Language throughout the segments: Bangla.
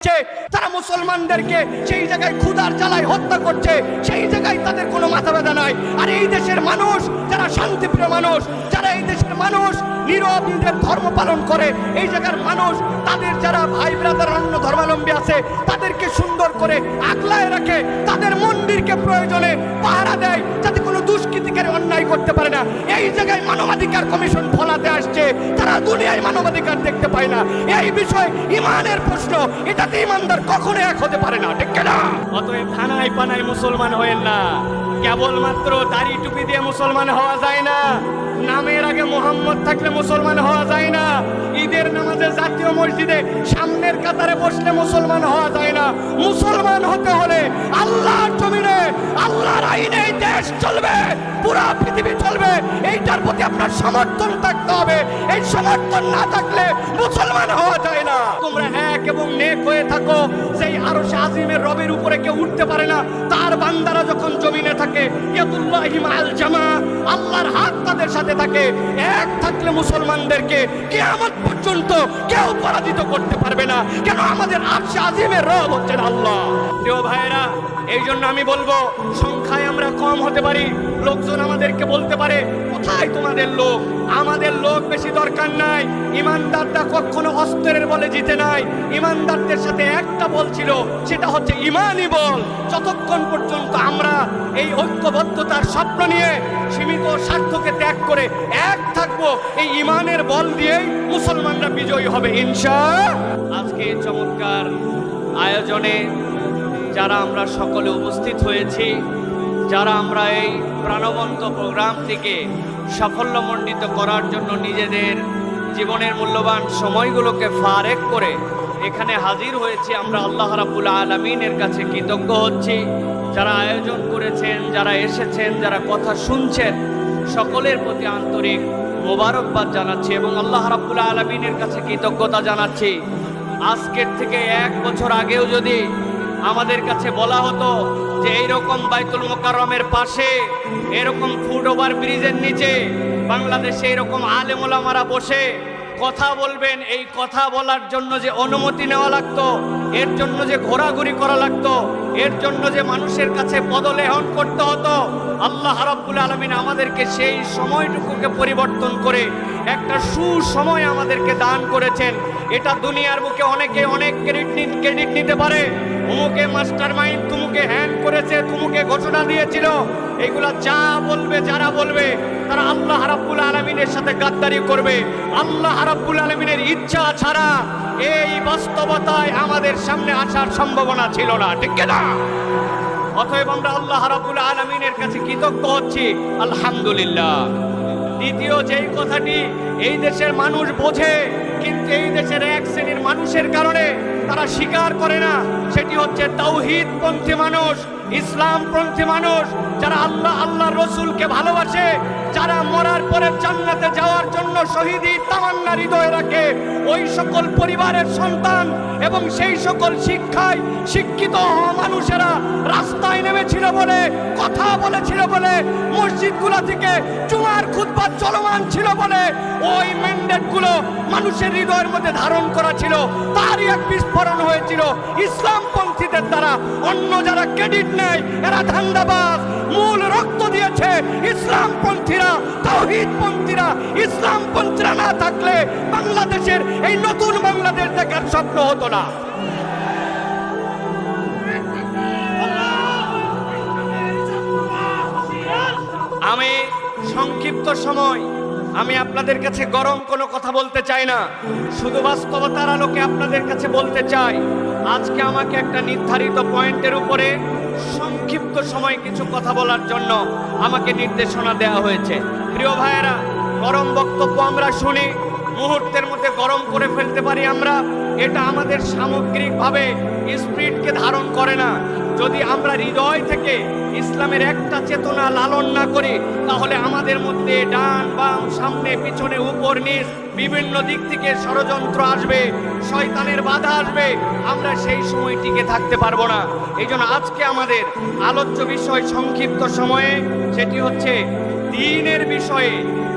করছে, তারা মুসলমানদেরকে সেই জায়গায় ক্ষুধার জ্বালায় হত্যা করছে, সেই জায়গায় তাদের কোনো মাথা ব্যথা নাই। আর এই দেশের মানুষ, যারা শান্তিপ্রিয় মানুষ, যারা এই দেশের মানুষ নীরব ধর্ম পালন করে, এই জায়গার মানুষ, তাদের যারা ভাই ব্রাদার অন্য ধর্মাবলম্বী আছে, তাদেরকে সুন্দর করে আগলায় রাখে, তাদের মন্দিরকে প্রয়োজনে পাহারা দেয়, যাতে কোনো দুষ্কৃতিকারী অন্যায় করতে পারে না। এই জায়গায় মানবাধিকার কমিশন ফলাতে আসছে। তারা দুনিয়ায় মানবাধিকার দেখতে পায় না। এই বিষয় ইমানের প্রশ্ন। এটাতে ইমানদার কখনো এক হতে পারে না, ঠিক না অতএব থানায় পানায় মুসলমান হয়েন না। কেবলমাত্র দাড়ি টুপি দিয়ে মুসলমান হওয়া যায় না। নামের আগে মোহাম্মদ থাকলে মুসলমান হওয়া যায় না। ঈদের নামাজে জাতীয় মসজিদে সামনের কাতারে বসলে মুসলমান হওয়া যায় না। মুসলমান হতে হলে আল্লাহর জমিনে, আল্লাহর আইনে দেশ চলবে, পুরা পৃথিবী চলবে। এইটার প্রতি আপনার সমর্থন থাকতে হবে। এই সমর্থন না থাকলে মুসলমান হওয়া যায় না। তোমরা এক এবং নেক হয়ে থাকো। সেই আরও আজিমের রবের উপরে কেউ উঠতে পারে না, তার বান্দারা যখন জমিনে থাকে, ইয়াদুল্লাহি মাআল জামা, আল্লাহর হাত তাদের সাথে থাকে, এক থাকলে মুসলমানদেরকে কে আমার পর্যন্ত কেউ পরাজিত করতে পারবে না। কেন আমাদের আরশে আজিমের রব হচ্ছেন আল্লাহ। প্রিয় ভাইয়েরা এই জন্য আমি বলব, সংখ্যায় আমরা কম হতে পারি। লোকজন আমাদেরকে বলতে পারে, কোথায় তোমাদের লোক? আমাদের লোক বেশি দরকার নাই। ইমানদারটা কখনো অস্ত্রের বলে জিতে নাই। ইমানদারদের সাথে একটা বল ছিল, সেটা হচ্ছে ইমানই বল। যতক্ষণ পর্যন্ত আমরা এই ঐক্যবদ্ধতার স্বপ্ন নিয়ে সীমিত স্বার্থকে ত্যাগ করে এক থাকব, এই ইমানের বল দিয়েই মুসলমানরা বিজয়ী হবে ইনশা আজকে চমৎকার আয়োজনে যারা আমরা সকলে উপস্থিত হয়েছি, যারা আমরা এই প্রাণবন্ত প্রোগ্রামটিকে সাফল্যমণ্ডিত করার জন্য নিজেদের জীবনের মূল্যবান সময়গুলোকে ফারেক করে এখানে হাজির হয়েছি, আমরা আল্লাহ রাবুল আলমিনের কাছে কৃতজ্ঞ হচ্ছি। যারা আয়োজন করেছেন, যারা এসেছেন, যারা কথা শুনছেন, সকলের প্রতি আন্তরিক মোবারকবাদ জানাচ্ছি এবং আল্লাহ রাবুল আলমিনের কাছে কৃতজ্ঞতা জানাচ্ছি। আজকের থেকে এক বছর আগেও যদি আমাদের কাছে বলা হতো যে এইরকম বাইতুল মোকারমের পাশে, এরকম ফুট ওভার ব্রিজের নিচে বাংলাদেশে এরকম আলেমোলামারা বসে কথা বলবেন। এই কথা বলার জন্য যে অনুমতি নেওয়া লাগতো এর জন্য যে ঘোরাঘুরি করা লাগতো, এর জন্য যে মানুষের কাছে পদলেহন করতে হতো, আল্লাহ রাব্বুল আলমিন আমাদেরকে সেই সময়টুকুকে পরিবর্তন করে একটা সুসময় আমাদেরকে দান করেছেন। এটা দুনিয়ার বুকে অনেকে অনেক ক্রেডিট ক্রেডিট নিতে পারে। অমুকে মাস্টার মাইন্ড তুমুকে হ্যান্ড করেছে, তুমুকে ঘোষণা দিয়েছিল। এগুলা যা বলবে, যারা বলবে, তারা আল্লাহ রাব্বুল আলমিনের সাথে গাদ্দারি করবে। আল্লাহ রাব্বুল আলমিনের ইচ্ছা ছাড়া এই বাস্তবতায় আমাদের সামনে আসার সম্ভাবনা ছিল না, ঠিক না অতএব আমরা আল্লাহ রাব্বুল আলমিনের কাছে কৃতজ্ঞ হচ্ছি, আলহামদুলিল্লাহ। দ্বিতীয় যেই কথাটি, এই দেশের মানুষ বোঝে, কিন্তু এই দেশের এক শ্রেণির মানুষের কারণে তারা স্বীকার করে না, সেটি হচ্ছে তাওহিদ পন্থী মানুষ ইসলাম পন্থী মানুষ যারা আল্লাহ আল্লাহ রসুলকে ভালোবাসে, যারা মরার পরে জান্নাতে যাওয়ার জন্য শহীদি তামান্না হৃদয়ে রাখে, ওই সকল পরিবারের সন্তান এবং সেই সকল শিক্ষায় শিক্ষিত মানুষেরা রাস্তায় নেমেছিল বলে, কথা বলেছিল বলে, মসজিদগুলো থেকে চুমার খুতবা চলমান ছিল বলে, ওই ম্যান্ডেটগুলো মানুষের হৃদয়ের মধ্যে ধারণ করা ছিল। তারই এক বিস্ফোরণ হয়েছিল। ইসলামপন্থীদের দ্বারা অন্য যারা ক্রেডিট নেয়, এরা ধান্দাবাজ। মূল রক্ত দিয়েছে ইসলামপন্থীরা তাওহিদপন্থীরা ইসলামপন্থীরা না থাকলে বাংলাদেশের এই নতুন বাংলাদেশ দেখার স্বপ্ন হতো না। আমি সংক্ষিপ্ত সময়, আমি আপনাদের কাছে গরম কোনো কথা বলতে চাই না। শুধু বাস্তবতার আলোকে আপনাদের কাছে বলতে চাই, আজকে আমাকে একটা নির্ধারিত পয়েন্টের উপরে সংক্ষিপ্ত সময় কিছু কথা বলার জন্য আমাকে নির্দেশনা দেওয়া হয়েছে। প্রিয় ভাইয়েরা গরম বক্তব্য আমরা শুনি। মুহূর্তের মধ্যে গরম করে ফেলতে পারি আমরা, এটা আমাদের সামগ্রিকভাবে স্পিরিটকে ধারণ করে না। যদি আমরা হৃদয় থেকে ইসলামের একটা চেতনা লালন না করি, তাহলে আমাদের মধ্যে ডান বাম, সামনে, পিছনে, উপর, নিচ, বিভিন্ন দিক থেকে ষড়যন্ত্র আসবে, শয়তানের বাধা আসবে। আমরা সেই সময় টিকে থাকতে পারব না। এই জন্য আজকে আমাদের আলোচ্য বিষয় সংক্ষিপ্ত সময়ে সেটি হচ্ছে দিনের বিষয়ে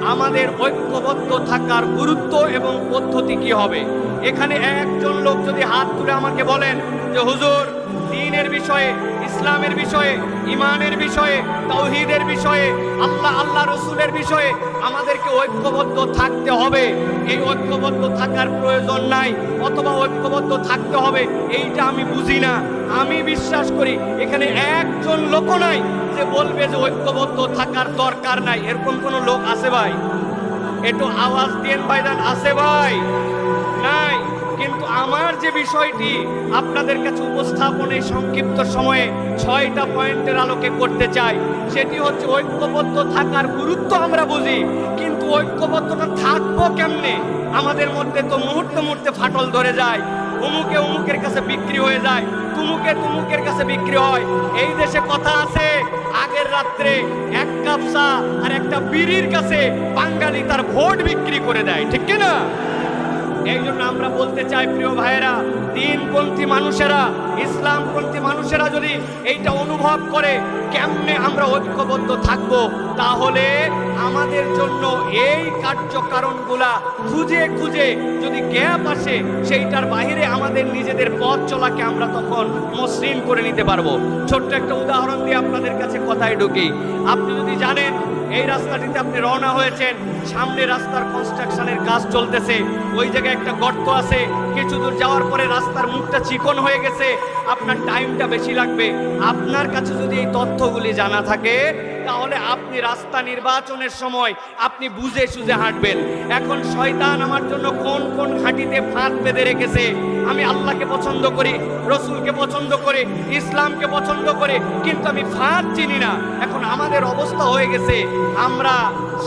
আমাদের ঐক্যবদ্ধ থাকার গুরুত্ব এবং পদ্ধতি কি হবে? এখানে একজন লোক যদি হাত তুলে আমাকে বলেন যে, হুজুর, দিনের বিষয়ে, ইসলামের বিষয়ে ইমানের বিষয়ে তৌহিদের বিষয়ে, আল্লাহ আল্লাহ রসুলের বিষয়ে আমাদেরকে ঐক্যবদ্ধ থাকতে হবে। এই ঐক্যবদ্ধ থাকার প্রয়োজন নাই, অথবা ঐক্যবদ্ধ থাকতে হবে, এইটা আমি বুঝি না। আমি বিশ্বাস করি, এখানে একজন লোক নাই যে বলবে যে ঐক্যবদ্ধ থাকার দরকার নাই, এরকম কোনো লোক আছে ভাই? একটু আওয়াজ দিয়েন ভাইজান, আছে ভাই? নাই। কিন্তু আমার যে বিষয়টি, আপনাদের কাছে উপস্থাপনে সংক্ষিপ্ত সময়ে ছয়টা পয়েন্টের আলোকে করতে চাই। সেটি হচ্ছে ঐক্যবদ্ধ থাকার গুরুত্ব আমরা বুঝি, কিন্তু ঐক্যবদ্ধটা থাকব কেমনে? আমাদের মধ্যে তো মুহূর্তে মুহূর্তে ফাটল ধরে যায়। অমুকে অমুকের কাছে বিক্রি হয়ে যায়, তুমুকে তুমুকের কাছে বিক্রি হয়। এই দেশে কথা আছে আগের রাত্রে এক কাপ চা আর একটা বিড়ির কাছে বাঙালি তার ভোট বিক্রি করে দেয়, ঠিক না এই জন্য আমরা বলতে চাই, প্রিয় ভাইয়েরা, দিনপন্থী মানুষেরা, ইসলামপন্থী মানুষেরা যদি এইটা অনুভব করে, কেমনে আমরা ঐক্যবদ্ধ থাকব? তাহলে আমাদের জন্য এই কার্যকারণগুলা খুঁজে খুঁজে যদি গ্যাপ আসে, সেইটার বাইরে আমাদের নিজেদের পথ চলাকে আমরা তখন মসৃণ করে নিতে পারব। ছোট্ট একটা উদাহরণ দিয়ে আপনাদের কাছে কথায় ঢুকি। আপনি যদি জানেন এই রাস্তাটিতে আপনি রওনা হয়েছেন, সামনে রাস্তার কনস্ট্রাকশনের কাজ চলতেছে, ওই জায়গায় একটা গর্ত আছে, কিছু দূর যাওয়ার পরে রাস্তার মুখটা চিকন হয়ে গেছে, আপনার টাইমটা বেশি লাগবে। আপনার কাছে যদি এই তথ্যগুলি জানা থাকে, তাহলে আপনি রাস্তা নির্বাচনের সময় আপনি বুঝে সুঝে হাঁটবেন। এখন শয়তান আমার জন্য কোন কোন ঘাটিতে ফাঁদ বেঁধে রেখেছে, আমি আল্লাহকে পছন্দ করি, রসুলকে পছন্দ করি, ইসলামকে পছন্দ করে, কিন্তু আমি ফাঁদ চিনি না। এখন আমাদের অবস্থা হয়ে গেছে, আমরা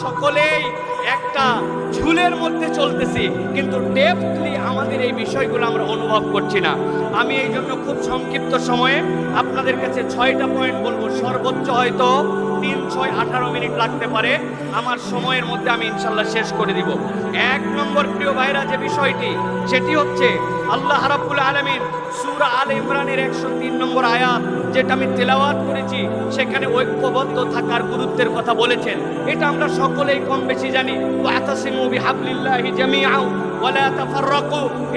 সকলেই একটা ঝুলের মধ্যে চলতেছি, কিন্তু ডেপথলি আমাদের এই বিষয়গুলো আমরা অনুভব করছি না। আমি এই জন্য খুব সংক্ষিপ্ত সময়ে আপনাদের কাছে ছয়টা পয়েন্ট বলব। সর্বোচ্চ হয়তো তিন, ছয়, আঠারো মিনিট লাগতে পারে। আমার সময়ের মধ্যে আমি ইনশাল্লাহ শেষ করে দিব। এক নম্বর প্রিয় ভাইরা, যে বিষয়টি, সেটি হচ্ছে আল্লাহ রাব্বুল আলামিন সূরা আল ইমরানের একশো তিন নম্বর আয়াত, যেটা আমি তেলাওয়াত করেছি, সেখানে ঐক্যবদ্ধ থাকার গুরুত্বের কথা বলেছেন। এটা আমরা সকলেই কম বেশি জানি।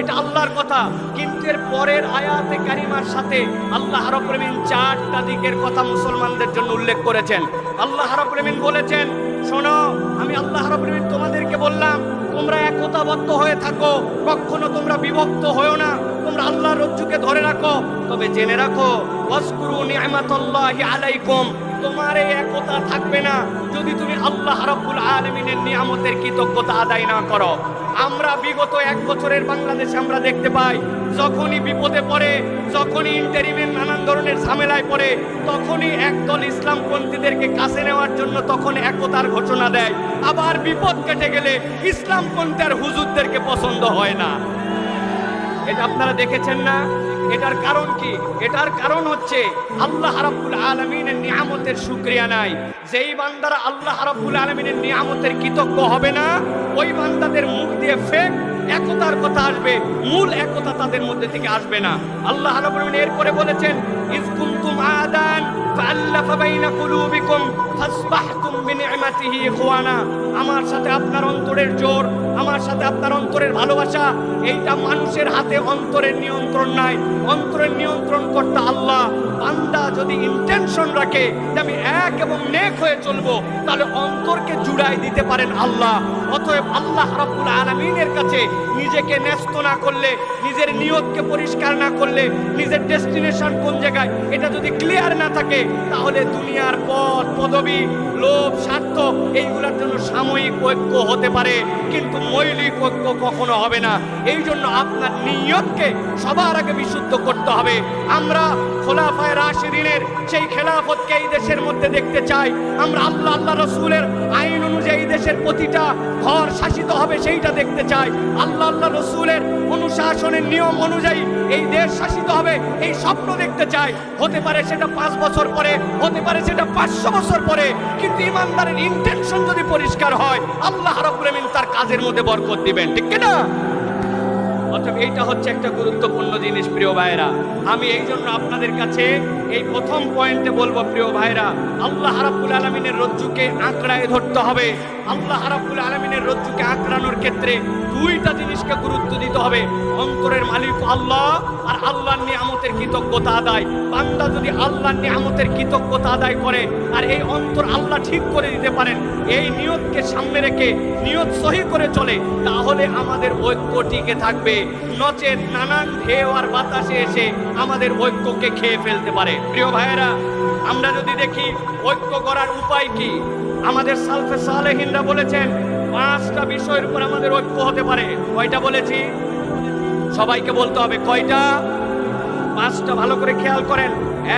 এটা আল্লাহর কথা। কিন্তু এর পরের আয়াতে কারিমার সাথে আল্লাহ রাব্বুল চারটা দিকের কথা মুসলমানদের জন্য উল্লেখ করেছেন। আল্লাহ রাব্বুল বলেছেন, শোনো, আমি আল্লাহ রাব্বুল তোমাদেরকে বললাম, তোমরা একতাবদ্ধ হয়ে থাকো, কখনো তোমরা বিভক্ত হয়েও না। তোমরা আল্লাহর রজ্জুকে ধরে রাখো, তবে জেনে রাখো ওয়াসকুরু নি'মাতাল্লাহি আলাইকুম, তোমার এই একতা থাকবে না যদি তুমি আল্লাহ রাব্বুল আলামিনের নিয়ামতের কৃতজ্ঞতা আদায় না করো। আমরা বিগত এক বছরের বাংলাদেশে আমরা দেখতে পাই, যখনই বিপদে পড়ে, যখনই ইন্টারিমের নানান ধরনের ঝামেলায় পড়ে, তখনই একদল ইসলামপন্থীদেরকে কাছে নেওয়ার জন্য তখন একতার ঘোষণা দেয়। আবার বিপদ কেটে গেলে ইসলামপন্থী আর হুজুরদেরকে পছন্দ হয় না। এটা আপনারা দেখেছেন না? এটার কারণ কি? এটার কারণ হচ্ছে আল্লাহ রাব্বুল আলামিনের নিয়ামতের শুক্রিয়া নাই। যেই বান্দারা আল্লাহ রাব্বুল আলমিনের নিয়ামতের কৃতজ্ঞ হবে না, ওই বান্দাদের মুখ দিয়ে ফেক একতার কথা আসবে, মূল একতা তাদের মধ্যে থেকে আসবে না। আল্লাহ রাব্বুল আলামিন এরপরে বলেছেন, ইজ কুনতুম আদান فألف بين قلوبكم ফাসবাহতুম بنعمته إخوانا আমার সাথে আপনার অন্তরের জোর, আমার সাথে আপনার অন্তরের ভালোবাসা, এইটা মানুষের হাতে অন্তরের নিয়ন্ত্রণ নাই। অন্তরের নিয়ন্ত্রণ করতে আল্লাহ। বান্দা যদি ইন্টেনশন রাখে যে আমি এক এবং নেক হয়ে চলবো, তাহলে অন্তরকে জুড়াই দিতে পারেন আল্লাহ। অতএব আল্লাহ রাব্বুল আলামিনের কাছে নিজেকে ন্যস্ত না করলে, নিজের নিয়তকে পরিষ্কার না করলে, নিজের ডেস্টিনেশন কোন জায়গায়, এটা যদি ক্লিয়ার না থাকে, তাহলে দুনিয়ার পদ পদবি, লোভ, স্বার্থ, এইগুলোর জন্য সাময়িক ঐক্য হতে পারে, কিন্তু মৌলিক ঐক্য কখনো হবে না। এই জন্য আপনার নিয়তকে সবার আগে বিশুদ্ধ করতে হবে। আমরা খোলাফায় রাশিদিনের সেই খেলাফতকে এই দেশের মধ্যে দেখতে চাই। আমরা আল্লাহ আল্লাহ রসুলের আইন অনুযায়ী দেশের প্রতিটা ঘর শাসিত হবে সেইটা দেখতে চাই। আল্লাহ আল্লাহ রসুলের অনুশাসনের নিয়ম অনুযায়ী এই দেশ শাসিত হবে এই স্বপ্ন দেখতে চাই। হতে পারে সেটা পাঁচ বছর পরে, হতে পারে সেটা পাঁচশো বছর পরে, কিন্তু ইমানদারের ইন্টেনশন যদি পরিষ্কার হয়, আল্লাহ আমিন তার কাজের মধ্যে বরকত দিবেন, ঠিক না অতএব এইটা হচ্ছে একটা গুরুত্বপূর্ণ জিনিস, প্রিয় ভাইরা আমি এই জন্য আপনাদের কাছে এই প্রথম পয়েন্টে বলব, প্রিয় ভাইরা আল্লাহ রাব্বুল আলমিনের রজ্জুকে আঁকড়ায় ধরতে হবে। আল্লাহ রাব্বুল আলমিনের রজ্জুকে আঁকড়ানোর ক্ষেত্রে দুইটা জিনিসকে গুরুত্ব দিতে হবে। অন্তরের মালিক আল্লাহ আর আল্লাহর নিয়ামতের কৃতজ্ঞতা আদায়। বান্দা যদি আল্লাহর নিয়ামতের কৃতজ্ঞতা আদায় করে আর এই অন্তর আল্লাহ ঠিক করে দিতে পারেন, এই নিয়তকে সামনে রেখে নিয়ত সহি করে চলে, তাহলে আমাদের ঐক্য টিকে থাকবে। নচেত নানান ঢেউ আর বাতাসে এসে আমাদের ঐক্যকে খেয়ে ফেলতে পারে। প্রিয় ভাইয়েরা আমরা যদি দেখি ঐক্য করার উপায় কি, আমাদের সালফে সালেহিনরা বলেছেন পাঁচটা বিষয়ের উপর আমাদের ঐক্য হতে পারে। কয়টা বলেছি? সবাইকে বলতে হবে কয়টা? পাঁচটা ভালো করে খেয়াল করেন।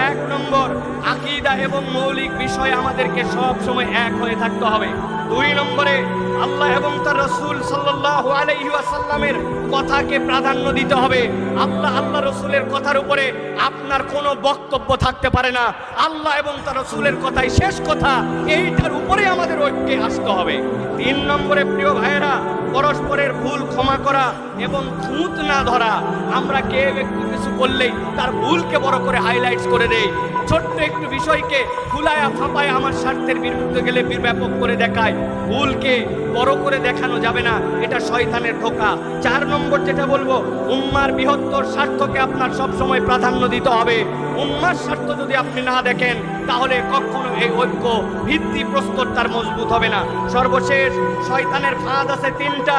এক নম্বর, আকিদা এবং মৌলিক বিষয় আমাদেরকে সব সময় এক হয়ে থাকতে হবে। দুই নম্বরে আল্লাহ এবং তার রসুল সাল্লাহ আলাইসাল্লামের কথাকে প্রাধান্য দিতে হবে। আল্লাহ আল্লাহ রসুলের কথার উপরে আপনার কোনো বক্তব্য থাকতে পারে না। আল্লাহ এবং তার রসুলের কথাই শেষ কথা। এইটার উপরে আমাদের ঐক্যে আসতে হবে। তিন নম্বরে, প্রিয় ভাইয়েরা, পরস্পরের ভুল ক্ষমা করা এবং খুঁত না ধরা। আমরা কেউ একটু কিছু করলেই তার ভুলকে বড় করে হাইলাইটস করে দেই। ছোট্ট একটু বিষয়কে ফুলায়া ফাঁপায় আমার স্বার্থের বিরুদ্ধে গেলে ব্যাপক করে দেখায়। ভুলকে বড় করে দেখানো যাবে না, এটা শয়তানের ঢোকা। চার নম্বর যেটা বলব, উম্মার বৃহত্তর স্বার্থকে আপনার সবসময় প্রাধান্য দিতে হবে। উম্মার স্বার্থ যদি আপনি না দেখেন, তাহলে কখনো এই ঐক্য ভিত্তি প্রস্তর তার মজবুত হবে না। সর্বশেষ, শয়তানের ফাঁদ আছে তিনটা।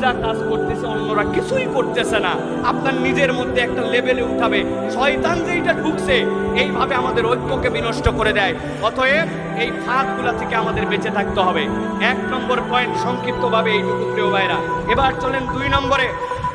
যা কাজ করতেছে, অন্যরা কিছুই করতেছে না। আপনার নিজের মধ্যে একটা লেভেলে উঠাবে। শয়তান যেইটা ঢুকছে, এইভাবে আমাদের ঐক্যকে বিনষ্ট করে দেয়। অতএব এই ফাঁকগুলা থেকে আমাদের বেঁচে থাকতে হবে। এক নম্বর পয়েন্ট সংক্ষিপ্তভাবে এইটুকু, প্রিয় ভাইরা। এবার চলেন দুই নম্বরে।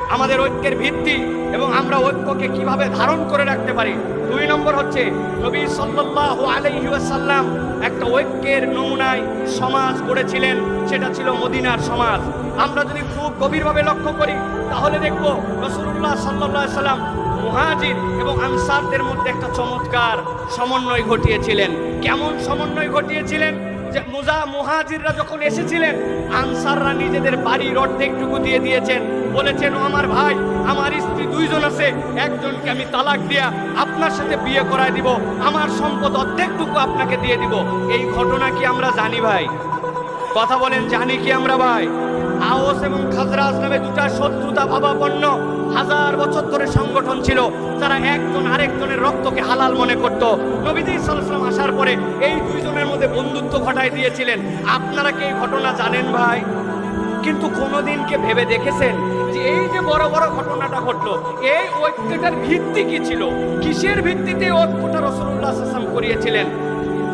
আমাদের ঐক্যের ভিত্তি এবং আমরা ঐক্যকে কীভাবে ধারণ করে রাখতে পারি? দুই নম্বর হচ্ছে নবী সাল্লাল্লাহু আলাইহি ওয়াসাল্লাম একটা ঐক্যের নমুনায় সমাজ গড়েছিলেন, সেটা ছিল মদিনার সমাজ। আমরা যদি খুব গভীরভাবে লক্ষ্য করি, তাহলে দেখব রসুল্লাহ সাল্লাহ সাল্লাম মুহাজির এবং আনসারদের মধ্যে একটা চমৎকার সমন্বয় ঘটিয়েছিলেন। কেমন সমন্বয় ঘটিয়েছিলেন? যে মুজা মুহাজিররা যখন এসেছিলেন, আনসাররা নিজেদের বাড়ির অর্ধেকটুকু দিয়ে দিয়েছেন। বলেছেন, ও আমার ভাই, আমার দুইজন আছে, একজনকে আমি তালাক দিয়া আপনার সাথে বিয়ে করায় দিব, আমার সম্পদ অর্ধেকটুকু আপনাকে দিয়ে দিব। এই ঘটনা কি আমরা জানি ভাই? কথা বলেন, জানি কি আমরা ভাই? আওস এবং খাজরাজ নামে দুটা শত্রুতা ভাবাপন্ন হাজার বছর ধরে সংগঠন ছিল তারা একজন আরেকজনের রক্তকে হালাল মনে করত। নবীজি সাল্লাম আসার পরে এই দুইজনের মধ্যে বন্ধুত্ব ঘটায় দিয়েছিলেন। আপনারা কি এই ঘটনা জানেন ভাই? কিন্তু কোনোদিনকে ভেবে দেখেছেন যে এই যে বড় বড় ঘটনাটা ঘটলো, এই ঐক্যটার ভিত্তি কি ছিল? কিসের ভিত্তিতে ঐক্যটা রসুল্লাহ আসলাম করিয়েছিলেন?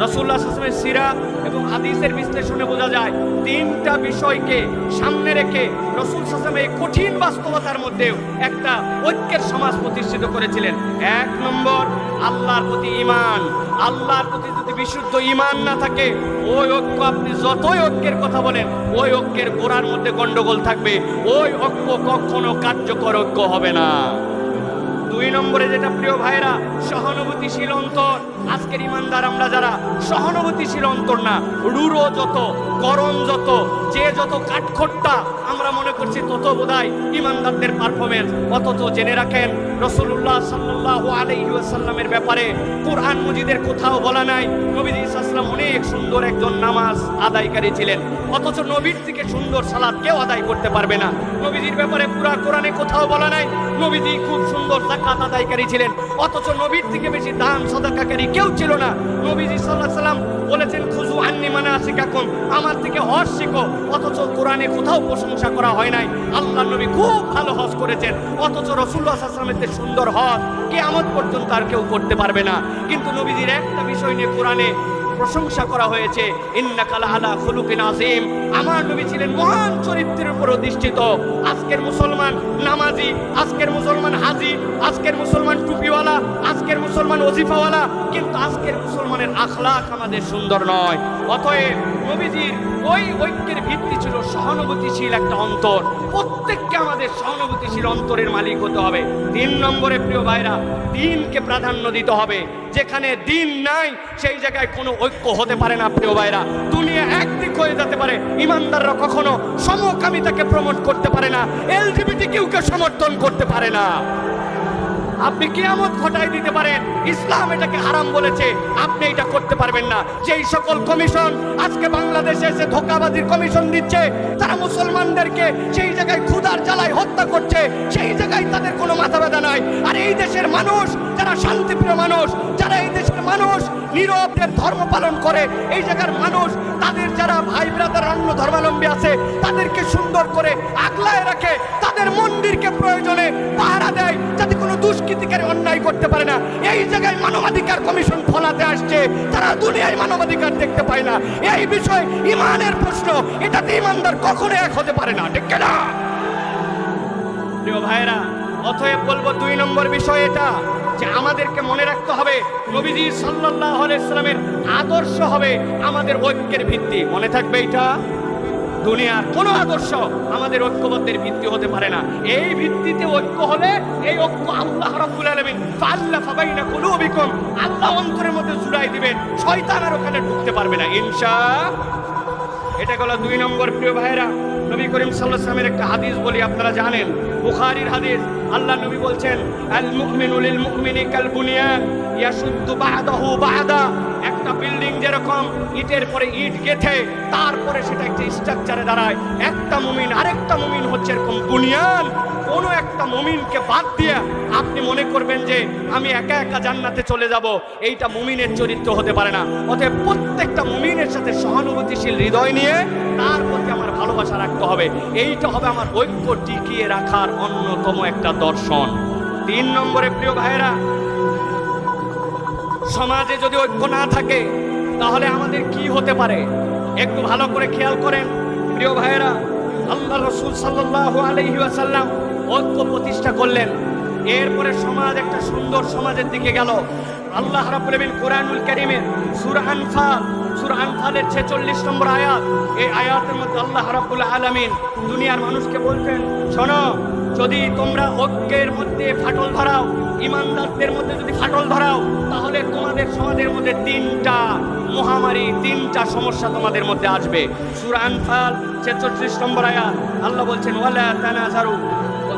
রসুল্লাহ আসলামের সিরা এবং হাদিসের বিশ্লেষণে বোঝা যায়, তিনটা বিষয়কে সামনে রেখে রসুল সাসলাম এই কঠিন বাস্তবতার মধ্যেও একটা ঐক্যের সমাজ প্রতিষ্ঠিত করেছিলেন। এক নম্বর, আল্লাহর প্রতি ইমান আল্লাহর প্রতি যদি বিশুদ্ধ ইমান না থাকে, ওই ঐক্য আপনি যতই ঐক্যের কথা বলেন, ওই ঐক্যের গোড়ার মধ্যে গন্ডগোল থাকবে। ওই ঐক্য কখনো কার্যকর ঐক্য হবে না। দুই নম্বরে যেটা প্রিয় ভাইরা সহানুভূতিশীল অন্তর। আজকের ইমানদার আমরা যারা, সহানুভূতিশীল অন্তর না রুরো যত গরম যত, যে যত কাঠখোট্টা আমরা মনে করছি তত বোধহয় ইমানদারদের পারফরমেন্স অথচ জেনে রাখেন রসুল্লাহ সাল্লাহ আলাইসাল্লামের ব্যাপারে কোরআন মজিদের কোথাও বলা নাই। নবীজি ইসলাম অনেক সুন্দর একজন নামাজ আদায়কারী ছিলেন। অথচ নবীর থেকে সুন্দর সালাদ কেউ আদায় করতে পারবে না। নবীজির ব্যাপারে পুরা কোরআনে কোথাও বলা নাই। নবীজি খুব সুন্দর জাকাত আদায়কারী ছিলেন। অথচ নবীর থেকে বেশি দান সদাকারী কেউ ছিল না। নবীজি সাল্লাহ সাল্লাম বলেছেন খুজু আন্নি মানে আসি কাকুন আমার থেকে হজ শিখো। অথচ কোরআনে কোথাও প্রশংসা করা হয় নাই। আল্লাহ নবী খুব ভালো হজ করেছেন। অথচ রসুল্লাহ আসলামের সুন্দর হজ কে আমত পর্যন্ত আর কেউ করতে পারবে না। কিন্তু নবীজির একটা বিষয় নিয়ে কোরআনে প্রশংসা করা হয়েছে। আমার নবী ছিলেন মহান চরিত্রের উপর অধিষ্ঠিত। আজকের মুসলমান নামাজি, আজকের মুসলমান হাজি, আজকের মুসলমান টুপিওয়ালা, আজকের মুসলমান ওজিফাওয়ালা। কিন্তু আজকের মুসলমানের আখলাক আমাদের সুন্দর নয়। অতএব নবীজির ওই ঐক্যের ভিত্তি ছিল সহানুভূতিশীল একটা অন্তর। প্রত্যেককে আমাদের সহানুভূতিশীল অন্তরের মালিক হতে হবে। তিন নম্বরে, প্রিয় ভাইরা, দিনকে প্রাধান্য দিতে হবে। যেখানে দিন নাই, সেই জায়গায় কোনো ঐক্য হতে পারে না, প্রিয় ভাইরা। দুনিয়া একদিক হয়ে যেতে পারে। ইমানদাররা কখনো সমকামিতাকে প্রমোট করতে পারে না। এলজিবিটি কেউকে সমর্থন করতে পারে না। আপনি কেয়ামত ঘটাই দিতে পারেন। ইসলাম এটাকে হারাম বলেছে। আপনি এটা করতে পারবেন না। যেই সকল কমিশন আজকে বাংলাদেশে এসে ধোকাবাজির কমিশন দিচ্ছে, তারা মুসলমানদেরকে সেই জায়গায় ক্ষুধার জ্বালায় হত্যা করছে, সেই জায়গায় তাদের কোনো মাথা ব্যথা নাই। আর এই দেশের মানুষ, যারা শান্তিপ্রিয় মানুষ, যারা এই দেশের মানুষ নীরবদের ধর্ম পালন করে। এই জায়গার মানুষ, তাদের যারা ভাই ব্রাদার অন্য ধর্মাবলম্বী আছে, তাদেরকে সুন্দর করে আগলায় রাখে। তাদের মন্দিরকে প্রয়োজনে পাহারা দেয়, যাতে কোনো দুষ্কৃতিকারী অন্যায় করতে পারে না। এই জায়গায় মানবাধিকার কমিশন ফলাতে আসছে, তারা দুনিয়ায় মানবাধিকার দেখতে পায় না। এই বিষয় ইমানের প্রশ্ন, এটাতে ইমানদার কখনো এক হতে পারে না, ঠিক না প্রিয় ভাইরা অতএব বলব দুই নম্বর বিষয় এটা, যে আমাদেরকে মনে রাখতে হবে নবীজি সাল্লাল্লাহু আলাইহি সাল্লামের আদর্শ হবে আমাদের ঐক্যের ভিত্তি। মনে থাকবে এটা? দুনিয়ার কোন আদর্শ আমাদের ঐক্যবদ্ধের ভিত্তি হতে পারে না। এই ভিত্তিতে ঐক্য হলে এই ঐক্য আল্লাহ রাব্বুল আলামিন ফাল্লাফা বাইনা কুলুবিকুম, আল্লাহ অন্তরের মধ্যে জুড়াই দিবেন, শয়তান আর ওখানে ঢুকতে পারবে না। ইনশা এটা গেল দুই নম্বর প্রিয় ভাইরা নবী করিম সাল্লাল্লাহু আলাইহি একটা হাদিস বলি আপনারা জানেন। বুখারীর হাদিস আল্লাহ নবী বলছেন আল মুকমিনুল মুমিনি কাল বুনিয়ান একটা বিল্ডিং যেরকম ইটের পরে ইট গেথে, তারপরে সেটা একটা স্ট্রাকচারে দাঁড়ায়। একটা মুমিন, আরেকটা মুমিন হচ্ছে এরকম বুনিয়ান কোনো একটা মুমিনকে বাদ দিয়ে আপনি মনে করবেন যে আমি একা একা জান্নাতে চলে যাব, এইটা মুমিনের চরিত্র হতে পারে না। অতএব প্রত্যেকটা মুমিনের সাথে সহানুভূতিশীল হৃদয় নিয়ে তার প্রতি আমার ভালোবাসা রাখতে হবে। এইটা হবে আমার ঐক্য টিকিয়ে রাখার অন্যতম একটা দর্শন। তিন নম্বরে প্রিয় ভাইয়েরা সমাজে যদি ঐক্য না থাকে, তাহলে আমাদের কি হতে পারে? একটু ভালো করে খেয়াল করেন, প্রিয় ভাইয়েরা, আল্লাহ রসুল সাল্লাহ আলহি আসাল্লাম ঐক্য প্রতিষ্ঠা করলেন। এরপরে সমাজ একটা সুন্দর সমাজের দিকে গেল। আল্লাহ আলামিন কোরআনুল কারীমের সূরা আনফাল, সূরা আনফালের 46 নম্বর আয়াত, এই আয়াতের মধ্যে আল্লাহ রাব্বুল আলামিন দুনিয়ার মানুষকে বলছেন, শোনো যদি তোমরা ঐক্যের মধ্যে ফাটল ধরাও, ইমানদারদের মধ্যে যদি ফাটল ধরাও, তাহলে তোমাদের সমাজের মধ্যে তিনটা মহামারী, তিনটা সমস্যা তোমাদের মধ্যে আসবে। সূরা আনফাল 46 নম্বর আয়াত, আল্লাহ বলছেন, ওয়ালা তানাজারু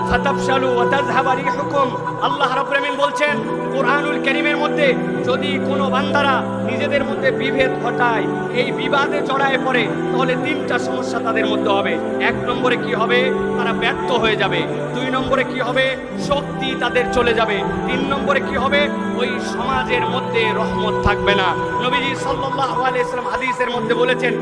ফাতাবশালু ওয়া তাযহাবা রিহুকুম। আল্লাহ রাব্বুল বলছেন, কোরআনুল কারীমের মধ্যে যদি কোনো বান্দারা নিজেদের মধ্যে বিভেদ ঘটায়, এই বিবাদে জড়ায় পড়ে, তাহলে তিনটা সমস্যা তাদের মধ্যে হবে। এক নম্বরে কি হবে? তারা ব্যর্থ হয়ে যাবে। দুই নম্বরে কি হবে? শক্তি তাদের চলে যাবে। তিন নম্বরে কি হবে? ওই সমাজের মধ্যে রহমত থাকবে না। নবীজি সাল্লাম হাদিসের মধ্যে বলেছেন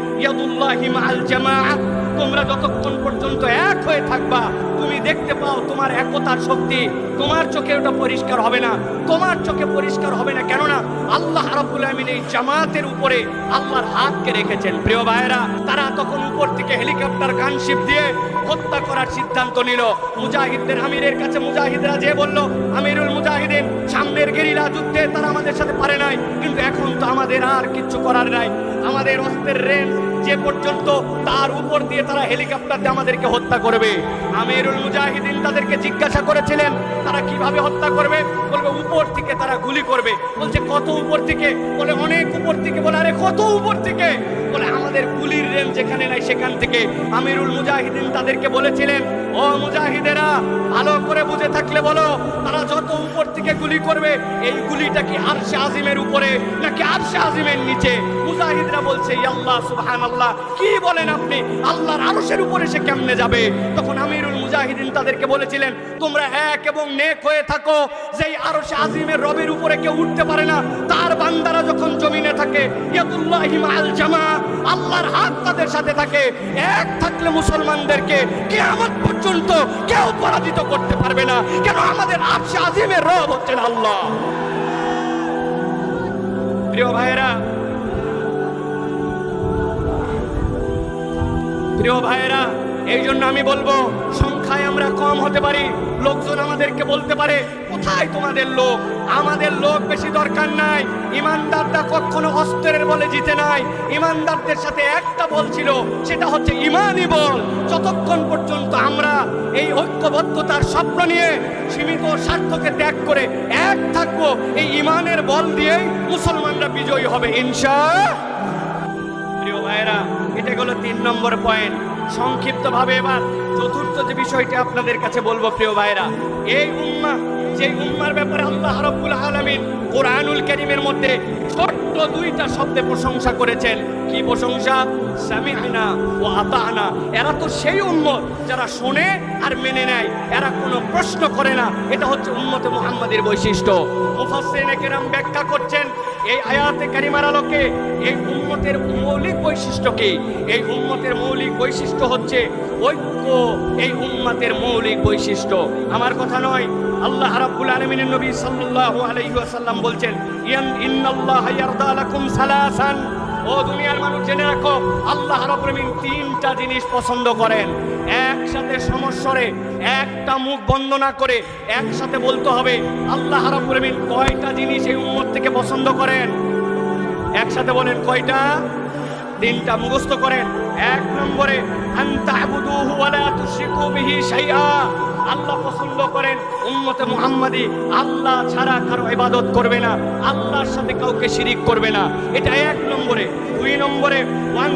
তোমরা যতক্ষণ পর্যন্ত এক হয়ে থাকবা, তুমি দেখতে পাও তোমার একতার শক্তি। তোমার চোখে ওটা পরিষ্কার হবে না। তোমার চোখে পরিষ্কার হবে না কেননা আল্লাহ রাব্বুল আমিন এই জামাতের উপরে আল্লাহর হাতকে রেখেছেন। প্রিয় ভাইয়েরা, তারা তখন উপর থেকে হেলিকপ্টার, গানশিপ দিয়ে হত্যা করার সিদ্ধান্ত নিল। মুজাহিদদের আমিরের কাছে মুজাহিদরা যে বলল, আমিরুল মুজাহিদিন, সামনের গেরিলা যুদ্ধে তারা আমাদের সাথে পারে নাই, কিন্তু এখন তো আমাদের আর কিচ্ছু করার নাই। আমাদের অস্ত্রের রেঞ্জ যে পর্যন্ত, তার উপর দিয়ে তারা হেলিকপ্টার দিয়ে আমাদেরকে হত্যা করবে। আমিরুল মুজাহিদিন তাদেরকে জিজ্ঞাসা করেছিলেন, তারা কীভাবে হত্যা করবে? বলবে উপর থেকে তারা গুলি করবে। বলছে, কত উপর থেকে? বলে, অনেক উপর থেকে। বলে, আরে, কত উপর থেকে? বলে আমাদের গুলির রেঞ্জ যেখানে নাই সেখান থেকে আমিরুল মুজাহিদিন তাদেরকে বলেছিলেন, ও মুজাহিদেরা, ভালো করে বুঝে থাকলে বলো, তারা যত উপর থেকে গুলি করবে, এই গুলিটা কি আরশে আজিমের উপরে নাকি আরশে আজিমের নিচে? মুজাহিদরা বলছে "ই আল্লাহ সুবহান আল্লাহ কি বলেন আপনি? আল্লাহর আরশের উপরে সে কেমনে যাবে? তখন আমিরুল মুজাহিদিন তাদেরকে বলেছিলেন, তোমরা এক এবং নেক হয়ে থাকো। যেই আরও সে আজিমের রবের উপরে কেউ উঠতে পারে না, তার বান্দারা যখন জমিনে থাকে আল্লাহর হাত তাদের সাথে থাকে। এক থাকলে মুসলমানদেরকে কেয়ামত পর্যন্ত কেউ পরাজিত করতে পারবে না। কেন আমাদের আরশে আজিমের রব হচ্ছেন আল্লাহ? প্রিয় ভাইয়েরা প্রিয় ভাইয়েরা এই জন্য আমি বলব সংখ্যায় আমরা কম হতে পারি? লোকজন আমাদেরকে বলতে পারে, কোথায় তোমাদের লোক? আমাদের লোক বেশি দরকার নাই। ইমানদাররা কখনো অস্ত্রের বলে জিতে নাই। ইমানদারদের সাথে একটা বল ছিল, সেটা হচ্ছে ইমানই বল। যতক্ষণ পর্যন্ত আমরা এই ঐক্যবদ্ধতার স্বপ্ন নিয়ে সীমিত স্বার্থকে ত্যাগ করে এক থাকব, এই ইমানের বল দিয়েই মুসলমানরা বিজয়ী হবে, ইনশা প্রিয় ভাইয়েরা, এটা হলো তিন নম্বর পয়েন্ট সংক্ষিপ্তভাবে এবার চতুর্থ যে বিষয়টি আপনাদের কাছে বলব, প্রিয় ভাইরা এই উম্মা, যে উম্মার ব্যাপারে আল্লাহ রাব্বুল আলামিন কোরআনুল কারীমের মধ্যে ছোট্ট দুইটা শব্দে প্রশংসা করেছেন। কি প্রশংসা? সামিআনা ও আতানা। এরা তো সেই উম্মত যারা শোনে আর মেনে নেয়। এরা কোনো প্রশ্ন করে না। এটা হচ্ছে উম্মতে মুহাম্মাদের বৈশিষ্ট্য। মুফাসসিরিনে কেরাম ব্যাখ্যা করছেন এই আয়াতে কারিমার আলোকে, এই উন্মতের মৌলিক বৈশিষ্ট্য কি এই উন্মতের মৌলিক বৈশিষ্ট্য হচ্ছে ঐক্য, এই উন্মতের মৌলিক বৈশিষ্ট্য। আমার কথা নয়, আল্লাহ রাব্বুল আলামিনের নবী সাল্লাল্লাহু আলাইহি ওয়াসাল্লাম বলছেন, ইয়ান ইন্নাল্লাহ ইয়ারদা লাকুম সালাসান। ও দুনিয়ার মানুষ, জেনে রাখো, আল্লাহ আলামিন তিনটা জিনিস পছন্দ করেন। একসাথে সমস্যরে একটা মুখ বন্ধ না করে একসাথে বলতে হবে, আল্লাহ আলামিন কয়টা জিনিস এই উম্মত থেকে পছন্দ করেন? একসাথে বলেন, কয়টা? তিনটা মুখস্থ করেন। এক নম্বরে আনতাবুদুহু ওয়ালা আল্লাহ পছন্দ করেন, উম্মতে মুহাম্মাদি, আল্লাহ ছাড়া কারও ইবাদত করবে না, আল্লাহর সাথে কাউকে শিরিক করবে না। এটা এক নম্বরে। দুই নম্বরে, ওয়ান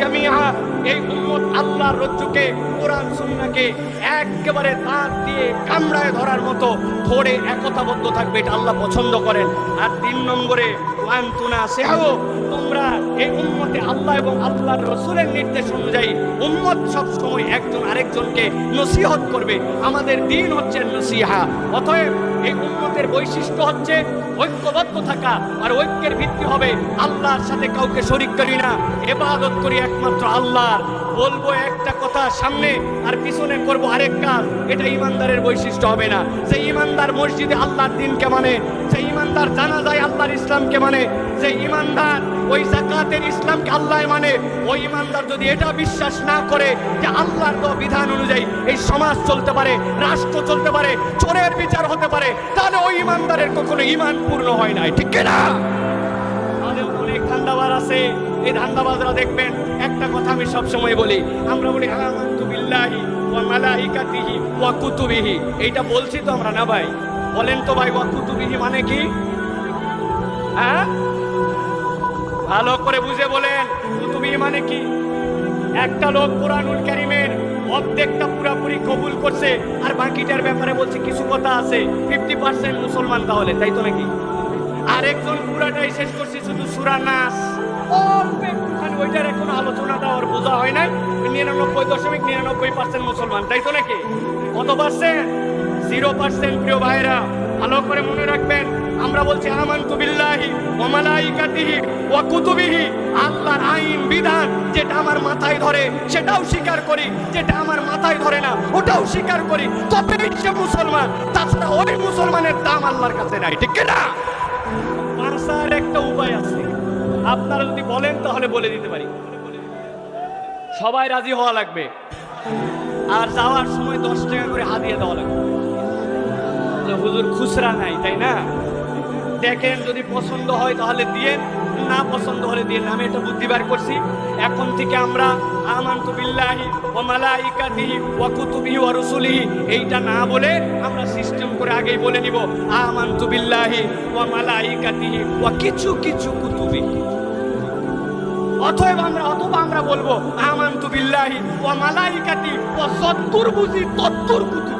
জামিআ এই উম্মত আল্লাহর রজ্জুকে, কোরআন, সুন্নাহকে একেবারে দাঁত দিয়ে কামড়ায় ধরার মতো, ধরে একতাবদ্ধ থাকবে, এটা আল্লাহ পছন্দ করেন। আর তিন নম্বরে, ওয়ান তুনা সেহাও তোমরা এই উম্মতে আল্লাহ এবং আল্লাহর রসুলের নির্দেশ অনুযায়ী উম্মত সব সময় একজন আরেকজনকে নসিহত করবে। আমাদের দিন হচ্ছে নসিহা। অতএব এই উম্মতের বৈশিষ্ট্য হচ্ছে ঐক্যবদ্ধ থাকা আর ঐক্যের ভিত্তি হবে আল্লাহর সাথে কাউকে শরিক করি না, এবাদত করি একমাত্র আল্লাহর। বলব একটা কথা সামনে আর পিছনে করব আরেক কাজ, এটা ইমানদারের বৈশিষ্ট্য হবে না। যে ইমানদার মসজিদে আল্লাহর দিনকে মানে ইমানদার জানা যায় আল্লাহর ইসলামকে মানে যে ইমানদার ওই জাকাতের ইসলামকে আল্লাহ মানে ওই ইমানদার যদি এটা বিশ্বাস না করে যে আল্লাহর তো বিধান অনুযায়ী এই সমাজ চলতে পারে, রাষ্ট্র চলতে পারে, চোরের বিচার হতে পারে, তাহলে ওই ইমানদারের কখনো ইমান পূর্ণ হয় নাই, ঠিক না ধান্দাবাজ আছে, এই ধান্দাবাজরা দেখবেন, একটা কথা আমি সবসময় বলি, আমরা বলি, আমান্তু বিল্লাহি ওয়া মালাইকাতিহি ওয়া কুতুবিহি। এইটা বলছি তো আমরা না ভাই? বলেন তো ভাই ওয়া কুতুবিহি মানে কি? হ্যাঁ? ভালো করে বুঝে বলেন কুতুবি মানে কি? একটা লোক কোরআনুল কারিমের অর্ধেকটা পুরাপুরি কবুল করছে, আর বাকিটার ব্যাপারে বলছে কিছু কথা আছে। ফিফটি পার্সেন্ট মুসলমান তাহলে, তাই তো নাকি? আরেকজন পুরাটাই শেষ করছে, শুধু সুরা নাস। অল্প একটুখানি ওইটার এখন আলোচনাটা ওর বোঝা হয় নাই। নিরানব্বই দশমিক নিরানব্বই পার্সেন্ট মুসলমান, তাই তো নাকি? কত পার্সেন্ট জিরো পার্সেন্ট প্রিয় ভাইরা ভালো করে মনে রাখবেন, আমরা বলছি আমান্তু বিল্লাহি ওয়া মালাইকাতিহি ওয়া কুতুবিহি, আল্লাহর আইন, বিধান যেটা আমার মাথায় ধরে, সেটাও স্বীকার করি, যেটা আমার মাথায় ধরে না, ওটাও স্বীকার করি। তবে সে মুসলমান, তাছাড়া ওই মুসলমানের দাম আল্লাহর কাছে নাই, ঠিক না বাঁচার একটা উপায় আছে, আপনারা যদি বলেন তাহলে বলে দিতে পারি। সবাই রাজি হওয়া লাগবে, আর যাওয়ার সময় দশ টাকা করে হাতিয়ে দেওয়া লাগবে। তো হুজুর খুচরা নাই, তাই না? দেখেন যদি পছন্দ হয় তাহলে দিয়েন না পছন্দ হলে দিয়েন আমি এটা বুদ্ধি বার করছি। এখন থেকে আমরা আমান্তু বিল্লাহি ওয়া মালাইকাতিহি ওয়া কুতুবিহি ওয়া রুসুলিহি, এইটা না বলে আমরা সিস্টেম করে আগেই বলে নিব, আমান্তু বিল্লাহি ওয়া মালাইকাতিহি ওয়া কিছু কিছু কুতুবি। অতএব আমরা, অথবা আমরা বলব, আমান্তু বিল্লাহি ওয়া মালাইকাতি ওয়া সত্তুর বুঝি তত্তুর কুতুবি।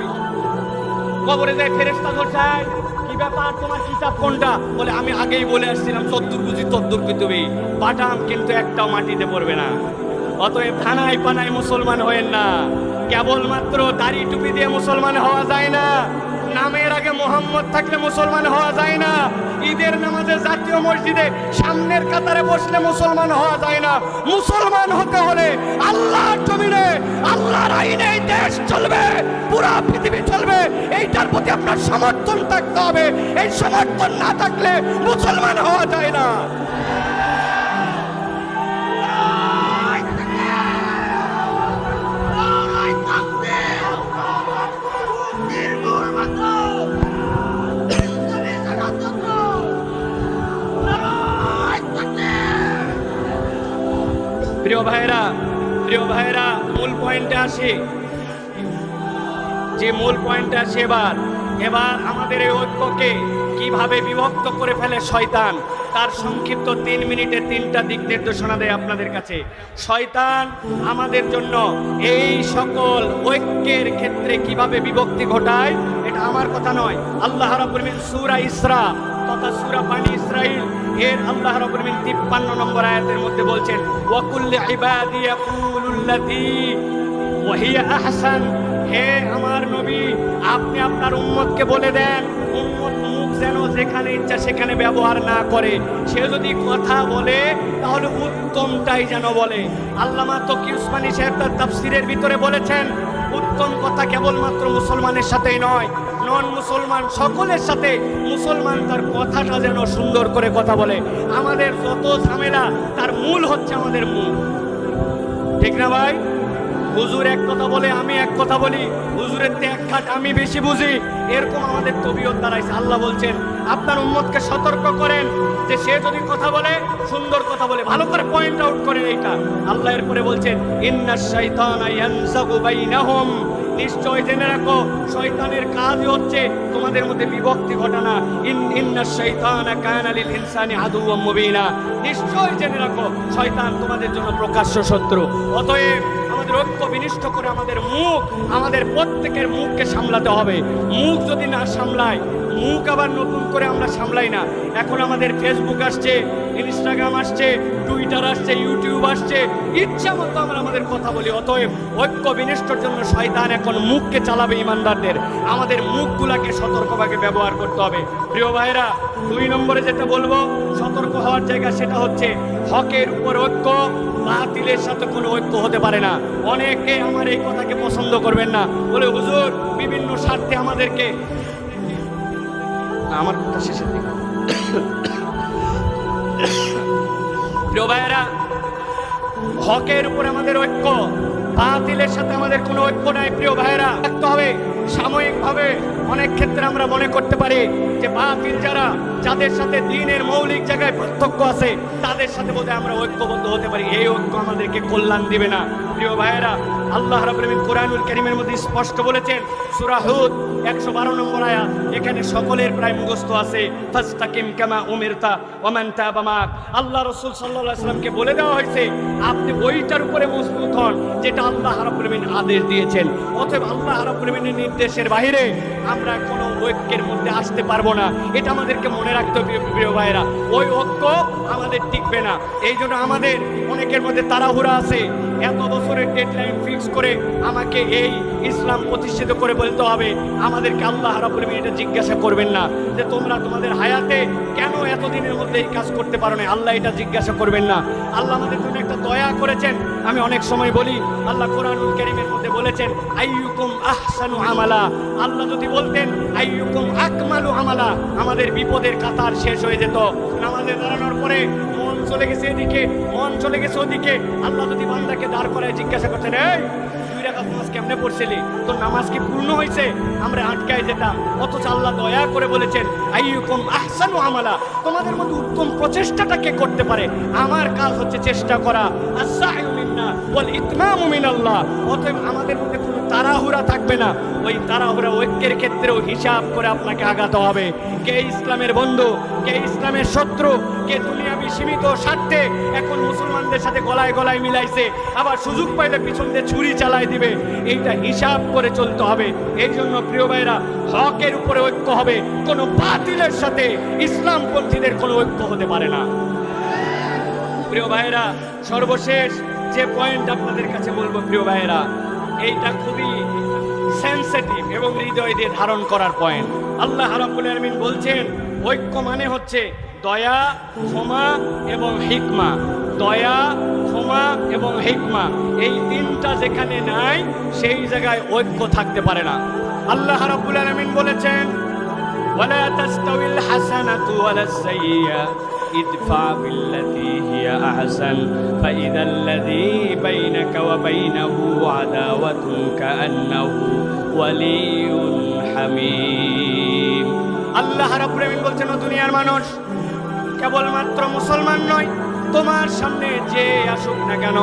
কবরে যায় ফেরেস্তা ধরছায় কি ব্যাপার? তোমার কিতাব কোনটা? বলে, আমি আগেই বলে আসছিলাম, চদ্দুর বুঝি তদ্দুর তুমি? বাটাম কিন্তু একটাও মাটিতে পড়বে না। অতএব থানায় পানায় মুসলমান হয়েন না। কেবলমাত্র দাড়ি টুপি দিয়ে মুসলমান হওয়া যায় না। নামের আগে মোহাম্মদ থাকলে মুসলমান হওয়া যায় না। ঈদের নামাজে জাতীয় মসজিদে সামনের কাতারে বসলে মুসলমান হওয়া যায় না। মুসলমান হতে হলে আল্লাহর জমিনে, আল্লাহর আইনে দেশ চলবে, পুরা পৃথিবী চলবে। এইটার প্রতি আপনার সমর্থন থাকতে হবে। এই সমর্থন না থাকলে মুসলমান হওয়া যায় না। ভাইরা, প্রিয় ভাইরা, মূল পয়েন্টে আসি। যে মূল পয়েন্টে আসি এবার। এবার আমাদের এই ঐক্যকে কীভাবে বিভক্ত করে ফেলে শয়তান, তার সংক্ষিপ্ত তিন মিনিটে তিনটা দিক নির্দেশনা দেয় আপনাদের কাছে। শয়তান আমাদের জন্য এই সকল ঐক্যের ক্ষেত্রে কীভাবে বিভক্তি ঘটায়, এটা আমার কথা নয়। আল্লাহ আলামিন সূরা ইসরা তথা সুরা বানি ইসরাইল এর আল্লাহ রাব্বুল আলামিন 53 নম্বর আয়াতের মধ্যে বলছেন, ওয়াকুল্লি ইবাদি ইয়াকুলুল্লাতী, ওয়াহিয়া আহসান। হে আমার নবী, আপনি আপনার উম্মতকে বলে দেন, উম্মত মুখ যেন যেখানে ইচ্ছা সেখানে ব্যবহার না করে। সে যদি কথা বলে, তাহলে উত্তমটাই যেন বলে। আল্লামা তকি উসমানী সাহেব তার তাফসিরের ভিতরে বলেছেন, উত্তম কথা কেবলমাত্র মুসলমানের সাথেই নয় নন মুসলমান, সকলের সাথে মুসলমান তার কথাটা যেন সুন্দর করে কথা বলে। আমাদের যত ঝামেলা, তার মূল হচ্ছে আমাদের মূল। ঠিক না ভাই? হুজুর এক কথা বলে, আমি এক কথা বলি। হুজুরের তে এক খাট আমি বেশি বুঝি। এরকম আমাদের তবিয়ত দাঁড়াইছে। আল্লাহ বলছেন, আপনার উম্মতকে সতর্ক করেন যে সে যদি কথা বলে, সুন্দর কথা বলে। ভালো করে পয়েন্ট আউট করেন এইটা। আল্লাহ এরপরে বলছেন বাইনাহুম নিশ্চয় জেনে রাখো, শয়তানের কাজই হচ্ছে তোমাদের মধ্যে বিভক্তি ঘটানা। ইন ইন্নাশ শাইতানা কানা লিল ইনসানি আদুওয়াম মুবিনা। নিশ্চয় জেনে রাখো, শয়তান তোমাদের জন্য প্রকাশ্য শত্রু। অতএব আমাদের ঐক্য বিনিষ্ট করে আমাদের মুখ, আমাদের প্রত্যেকের মুখকে সামলাতে হবে। মুখ যদি না সামলায়, মুখ আবার নতুন করে আমরা সামলাই না। এখন আমাদের ফেসবুক আসছে ইনস্টাগ্রাম আসছে টুইটার আসছে ইউটিউব আসছে, ইচ্ছা মতো আমরা আমাদের কথা বলি, অতএব ঐক্য বিনিষ্টর জন্য শয়তান এখন মুখকে চালাবে ইমানদারদের। আমাদের মুখগুলাকে সতর্কভাবে ব্যবহার করতে হবে। প্রিয় ভাইরা দুই নম্বরে যেটা বলব, সতর্ক হওয়ার জায়গা সেটা হচ্ছে হকের উপর ঐক্য, বাতিলের সাথে কোনো ঐক্য হতে পারে না। অনেকে আমার এই কথাকে পছন্দ করবেন না। বলে, হুজুর, বিভিন্ন স্বার্থে আমাদেরকে আমার কথা শেষের দিকে। প্রিয় ভাইয়েরা হকের উপরে আমাদের ঐক্য। বাতিলের সাথে আমাদের কোনো ঐক্য নাই প্রিয় ভাইয়েরা। থাকতে হবে। সাময়িকভাবে অনেক ক্ষেত্রে আমরা মনে করতে পারি যে বাতিল যারা যাদের সাথে দিনের মৌলিক জায়গায় পার্থক্য আছে, তাদের সাথে বোধহয় আমরা ঐক্যবদ্ধ হতে পারি। এই ঐক্য আমাদেরকে কল্যাণ দিবে না। প্রিয় ভাইয়েরা, আল্লাহ আলামিন কোরআনুল কারীমের মধ্যে স্পষ্ট বলেছেন, সূরা হুদ 112 নম্বর আয়াত, এখানে সকলের প্রায় মুখস্থ আছে, ফাস্তাকিম কামা উমিরতা ওমান তাবা মাক। আল্লাহ রাসূল সাল্লামকে বলে দেওয়া হয়েছে, আপনি ওইটার উপরে মজবুত হন, যেটা আল্লাহ আলামিন আদেশ দিয়েছেন। অতএব আল্লাহ রাব্বুল আলামিনের বাহিরে আমরা কোনো ঐক্যের মধ্যে আসতে পারব না। এটা আমাদেরকে মনে রাখতে হবে, প্রিয় ভাইয়েরা। ওই ঐক্য আমাদের টিকবে না। এই জন্য আমাদের অনেকের মধ্যে তাড়াহুড়া আছে। এত বছরের ডেডলাইন ফিক্স করে আমাকে এই ইসলাম প্রতিষ্ঠিত করে বলতে হবে। আমাদেরকে আল্লাহ আলামিন এটা জিজ্ঞাসা করবেন না যে তোমরা তোমাদের হায়াতে কেন এতদিনের মধ্যে এই কাজ করতে পারো না? আল্লাহ এটা জিজ্ঞাসা করবেন না। আল্লাহ আমাদের জন্য একটা দয়া করেছেন। আমি অনেক সময় বলি, আল্লাহ কোরআনুল কারীমের মধ্যে বলেছেন, আইয়ুকুম আহসানু আমালা। আল্লাহ যদি বলতেন, আইয়ুকুম আকমালু আমালা। আমাদের বিপদের কাতার শেষ হয়ে যেত। নামাজে দাঁড়ানোর পরে চলে গেছে এদিকে, মন চলে গেছে ওদিকে। আল্লাহ যদি বান্দাকে দাঁড় করায় জিজ্ঞাসা করতেন, এই দুই রাকাত নামাজ কেমনে পড়ছিলি? তোর নামাজ কি পূর্ণ হয়েছে? আমরা আটকায় যেতাম। অথচ আল্লাহ দয়া করে বলেছেন, আইয়ুকুম আহসানু আমালা। তোমাদের মধ্যে উত্তম প্রচেষ্টাটা কে করতে পারে? আমার কাজ হচ্ছে চেষ্টা করা। আস-সা'য়ু মিন্না ওয়াল ইতমামু মিনাল্লাহ। অতএব আমাদের মধ্যে কোনো তাড়াহুড়া থাকবে না। ওই তাড়াহুড়া ঐক্যের ক্ষেত্রেও হিসাব করে আপনাকে আগাতে হবে। কে ইসলামের বন্ধু, কে ইসলামের শত্রু, কে দুনিয়াবি সীমিত স্বার্থে এখন মুসলমানদের সাথে গলায় গলায় মিলাইছে, আবার সুযোগ পাইলে পিছন দিয়ে ছুরি চালায় দিবে। এইটা হিসাব করে চলতে হবে। এই জন্য প্রিয় ভাইরা হকের উপরে ঐক্য হবে। কোনো বাতিলের সাথে ইসলামপন্থীদের কোনো ঐক্য হতে পারে না। প্রিয় ভাইয়েরা, সর্বশেষ যে পয়েন্ট আপনাদের কাছে বলব প্রিয় ভাইয়েরা, এইটা খুবই সেন্সিটিভ এবং হৃদয় দিয়ে ধারণ করার পয়েন্ট আল্লাহ রাব্বুল আলমিন বলছেন, ঐক্য মানে হচ্ছে দয়া, ক্ষমা এবং হিকমা। দয়া, ক্ষমা এবং হিকমা। এই তিনটা যেখানে নাই, সেই জায়গায় ঐক্য থাকতে পারে না। আল্লাহ রাব্বুল আলমিন বলেছেন, ওয়ালা তাস্তাউল হাসানাতু ওয়ালাস সাইয়্যা ادفع بالتي هي أحسن, فإذا الذي بينك وبينه عداوة كأنه ولي حميم. আল্লাহ রাব্বুল আমিন বলছেন দুনিয়ার মানুষ, কেবলমাত্র মুসলমান নয়, তোমার সামনে যে আসুক না কেন,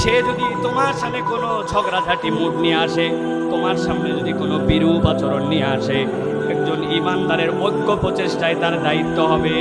সে যদি তোমার সামনে কোনো ঝগড়াঝাটি মুড নিয়ে আসে, তোমার সামনে যদি কোনো বিরূপ আচরণ নিয়ে আসে ইমানদারের ঐক্য প্রচেষ্টায় তার দায়িত্ব হবে।